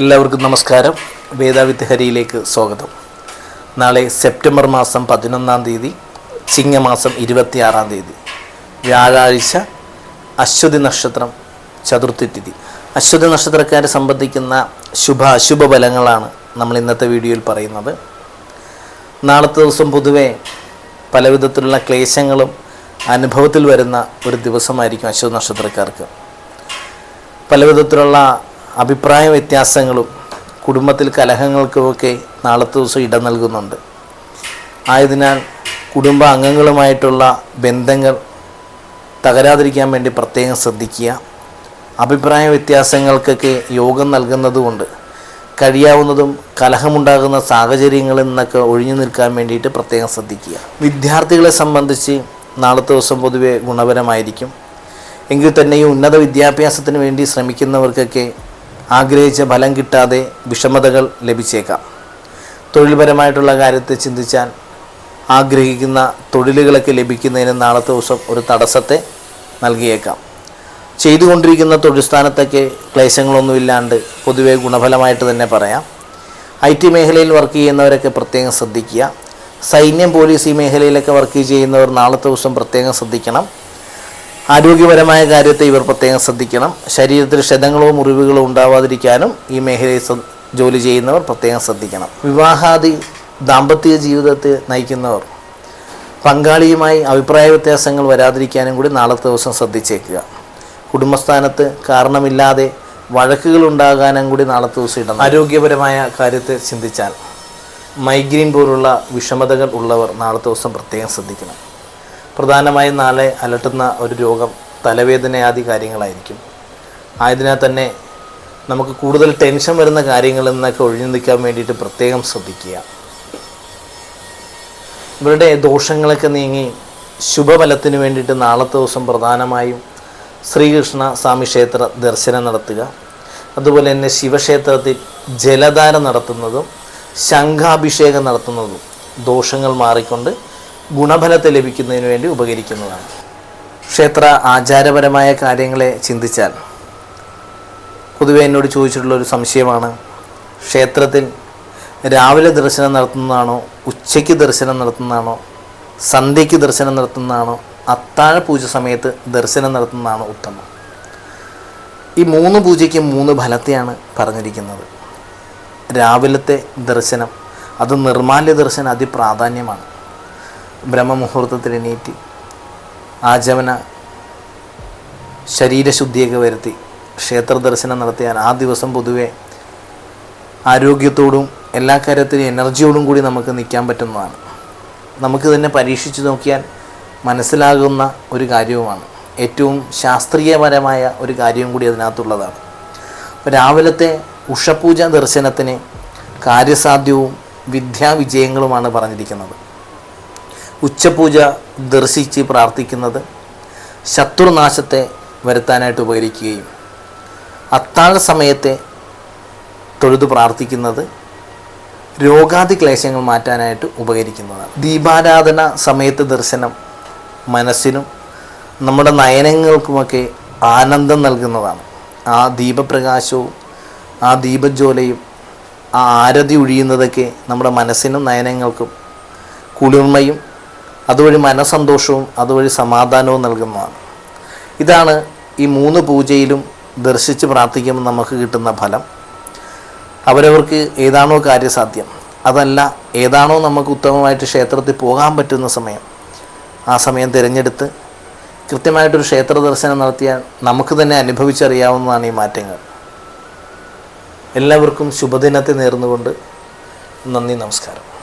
എല്ലാവർക്കും നമസ്കാരം. വേദാവിത്ത് ഹരിയിലേക്ക് സ്വാഗതം. നാളെ സെപ്റ്റംബർ മാസം പതിനൊന്നാം തീയതി ചിങ്ങമാസം ഇരുപത്തിയാറാം തീയതി. വ്യാഴാഴ്ച അശ്വതി നക്ഷത്രം ചതുർത്ഥി തിഥി. അശ്വതി നക്ഷത്രക്കാരെ സംബന്ധിക്കുന്ന ശുഭ അശുഭ ഫലങ്ങളാണ് നമ്മൾ ഇന്നത്തെ വീഡിയോയിൽ പറയുന്നത്. നാളത്തെ ദിവസം പൊതുവെ പലവിധത്തിലുള്ള ക്ലേശങ്ങളും അനുഭവത്തിൽ വരുന്ന ഒരു ദിവസമായിരിക്കും അശ്വതി നക്ഷത്രക്കാർക്ക്. പല വിധത്തിലുള്ള അഭിപ്രായ വ്യത്യാസങ്ങളും കുടുംബത്തിൽ കലഹങ്ങൾക്കുമൊക്കെ നാളത്തെ ദിവസം ഇടം നൽകുന്നുണ്ട്. ആയതിനാൽ കുടുംബ അംഗങ്ങളുമായിട്ടുള്ള ബന്ധങ്ങൾ തകരാതിരിക്കാൻ വേണ്ടി പ്രത്യേകം ശ്രദ്ധിക്കുക. അഭിപ്രായ വ്യത്യാസങ്ങൾക്കൊക്കെ യോഗം നൽകുന്നതുകൊണ്ട് കഴിയാവുന്നതും കലഹമുണ്ടാകുന്ന സാഹചര്യങ്ങളിൽ നിന്നൊക്കെ ഒഴിഞ്ഞു നിൽക്കാൻ വേണ്ടിയിട്ട് പ്രത്യേകം ശ്രദ്ധിക്കുക. വിദ്യാർത്ഥികളെ സംബന്ധിച്ച് നാളത്തെ ദിവസം പൊതുവെ ഗുണപരമായിരിക്കും. എങ്കിൽ തന്നെയും ഉന്നത വിദ്യാഭ്യാസത്തിന് വേണ്ടി ശ്രമിക്കുന്നവർക്കൊക്കെ ആഗ്രഹിച്ച ഫലം കിട്ടാതെ വിഷമതകൾ ലഭിച്ചേക്കാം. തൊഴിൽപരമായിട്ടുള്ള കാര്യത്തെ ചിന്തിച്ചാൽ ആഗ്രഹിക്കുന്ന തൊഴിലുകളൊക്കെ ലഭിക്കുന്നതിന് നാളത്തെ ദിവസം ഒരു തടസ്സത്തെ നൽകിയേക്കാം. ചെയ്തുകൊണ്ടിരിക്കുന്ന തൊഴിൽ സ്ഥാനത്തൊക്കെ ക്ലേശങ്ങളൊന്നുമില്ലാണ്ട് പൊതുവേ ഗുണഫലമായിട്ട് തന്നെ പറയാം. ഐ ടി മേഖലയിൽ വർക്ക് ചെയ്യുന്നവരൊക്കെ പ്രത്യേകം ശ്രദ്ധിക്കുക. സൈന്യം പോലീസ് ഈ മേഖലയിലൊക്കെ വർക്ക് ചെയ്യുന്നവർ നാളത്തെ ദിവസം പ്രത്യേകം ശ്രദ്ധിക്കണം. ആരോഗ്യപരമായ കാര്യത്തെ ഇവർ പ്രത്യേകം ശ്രദ്ധിക്കണം. ശരീരത്തിൽ ക്ഷതങ്ങളോ മുറിവുകളോ ഉണ്ടാവാതിരിക്കാനും ഈ മേഖലയിൽ ജോലി ചെയ്യുന്നവർ പ്രത്യേകം ശ്രദ്ധിക്കണം. വിവാഹാദി ദാമ്പത്യ ജീവിതത്തെ നയിക്കുന്നവർ പങ്കാളിയുമായി അഭിപ്രായ വ്യത്യാസങ്ങൾ വരാതിരിക്കാനും കൂടി നാളത്തെ ദിവസം ശ്രദ്ധിച്ചേക്കുക. കുടുംബസ്ഥാനത്ത് കാരണമില്ലാതെ വഴക്കുകൾ ഉണ്ടാകാനും കൂടി നാളത്തെ ദിവസം ഇടണം. ആരോഗ്യപരമായ കാര്യത്തെ ചിന്തിച്ചാൽ മൈഗ്രെയിൻ പോലുള്ള വിഷമതകൾ ഉള്ളവർ നാളത്തെ ദിവസം പ്രത്യേകം ശ്രദ്ധിക്കണം. പ്രധാനമായും നാളെ അലട്ടുന്ന ഒരു രോഗം തലവേദന ആദി കാര്യങ്ങളായിരിക്കും. ആയതിനാൽ തന്നെ നമുക്ക് കൂടുതൽ ടെൻഷൻ വരുന്ന കാര്യങ്ങളിൽ നിന്നൊക്കെ ഒഴിഞ്ഞു നിൽക്കാൻ വേണ്ടിയിട്ട് പ്രത്യേകം ശ്രദ്ധിക്കുക. ഇവരുടെ ദോഷങ്ങളൊക്കെ നീങ്ങി ശുഭഫലത്തിന് വേണ്ടിയിട്ട് നാളത്തെ ദിവസം പ്രധാനമായും ശ്രീകൃഷ്ണ സ്വാമി ക്ഷേത്ര ദർശനം നടത്തുക. അതുപോലെ തന്നെ ശിവക്ഷേത്രത്തിൽ ജലധാര നടത്തുന്നതും ശംഖാഭിഷേകം നടത്തുന്നതും ദോഷങ്ങൾ മാറിക്കൊണ്ട് ഗുണഫലത്തെ ലഭിക്കുന്നതിന് വേണ്ടി ഉപകരിക്കുന്നതാണ്. ക്ഷേത്ര ആചാരപരമായ കാര്യങ്ങളെ ചിന്തിച്ചാൽ പൊതുവെ എന്നോട് ചോദിച്ചിട്ടുള്ള ഒരു സംശയമാണ്. ക്ഷേത്രത്തിൽ രാവിലെ ദർശനം നടത്തുന്നതാണോ ഉച്ചയ്ക്ക് ദർശനം നടത്തുന്നതാണോ സന്ധ്യയ്ക്ക് ദർശനം നടത്തുന്നതാണോ അത്താഴ പൂജ സമയത്ത് ദർശനം നടത്തുന്നതാണോ ഉത്തമം? ഈ മൂന്ന് പൂജയ്ക്ക് മൂന്ന് ഫലത്തെയാണ് പറഞ്ഞിരിക്കുന്നത്. രാവിലത്തെ ദർശനം അത് നിർമാല്യ ദർശനം അതിപ്രാധാന്യമാണ്. ബ്രഹ്മമുഹൂർത്തത്തിൽ എണീറ്റ് ആചമന ശരീരശുദ്ധിയൊക്കെ വരുത്തി ക്ഷേത്ര ദർശനം നടത്തിയാൽ ആ ദിവസം പൊതുവെ ആരോഗ്യത്തോടും എല്ലാ കാര്യത്തിലും എനർജിയോടും കൂടി നമുക്ക് നിൽക്കാൻ പറ്റുന്നതാണ്. നമുക്ക് തന്നെ പരീക്ഷിച്ച് നോക്കിയാൽ മനസ്സിലാകുന്ന ഒരു കാര്യവുമാണ്. ഏറ്റവും ശാസ്ത്രീയപരമായ ഒരു കാര്യവും കൂടി അതിനകത്തുള്ളതാണ്. അപ്പോൾ രാവിലത്തെ ഉഷപൂജ ദർശനത്തിന് കാര്യസാധ്യവും വിദ്യാവിജയങ്ങളുമാണ് പറഞ്ഞിരിക്കുന്നത്. ഉച്ചപൂജ ദർശിച്ച് പ്രാർത്ഥിക്കുന്നത് ശത്രുനാശത്തെ വരുത്താനായിട്ട് ഉപകരിക്കുകയും അത്താഴ സമയത്തെ തൊഴുതു പ്രാർത്ഥിക്കുന്നത് രോഗാതി ക്ലേശങ്ങൾ മാറ്റാനായിട്ട് ഉപകരിക്കുന്നതാണ്. ദീപാരാധന സമയത്ത് ദർശനം മനസ്സിനും നമ്മുടെ നയനങ്ങൾക്കുമൊക്കെ ആനന്ദം നൽകുന്നതാണ്. ആ ദീപപ്രകാശവും ആ ദീപജ്വലയും ആ ആരതി ഒഴിയുന്നതൊക്കെ നമ്മുടെ മനസ്സിനും നയനങ്ങൾക്കും കുളിർമയും അതുവഴി മനസന്തോഷവും അതുവഴി സമാധാനവും നൽകുന്നതാണ്. ഇതാണ് ഈ മൂന്ന് പൂജയിലും ദർശിച്ച് പ്രാർത്ഥിക്കുമ്പോൾ നമുക്ക് കിട്ടുന്ന ഫലം. അവരവർക്ക് ഏതാണോ കാര്യസാധ്യം. അതല്ല ഏതാണോ നമുക്ക് ഉത്തമമായിട്ട് ക്ഷേത്രത്തിൽ പോകാൻ പറ്റുന്ന സമയം. ആ സമയം തിരഞ്ഞെടുത്ത് കൃത്യമായിട്ടൊരു ക്ഷേത്ര ദർശനം നടത്തിയാൽ നമുക്ക് തന്നെ അനുഭവിച്ചറിയാവുന്നതാണ് ഈ മാറ്റങ്ങൾ. എല്ലാവർക്കും ശുഭദിനത്തെ നേർന്നുകൊണ്ട് നന്ദി നമസ്കാരം.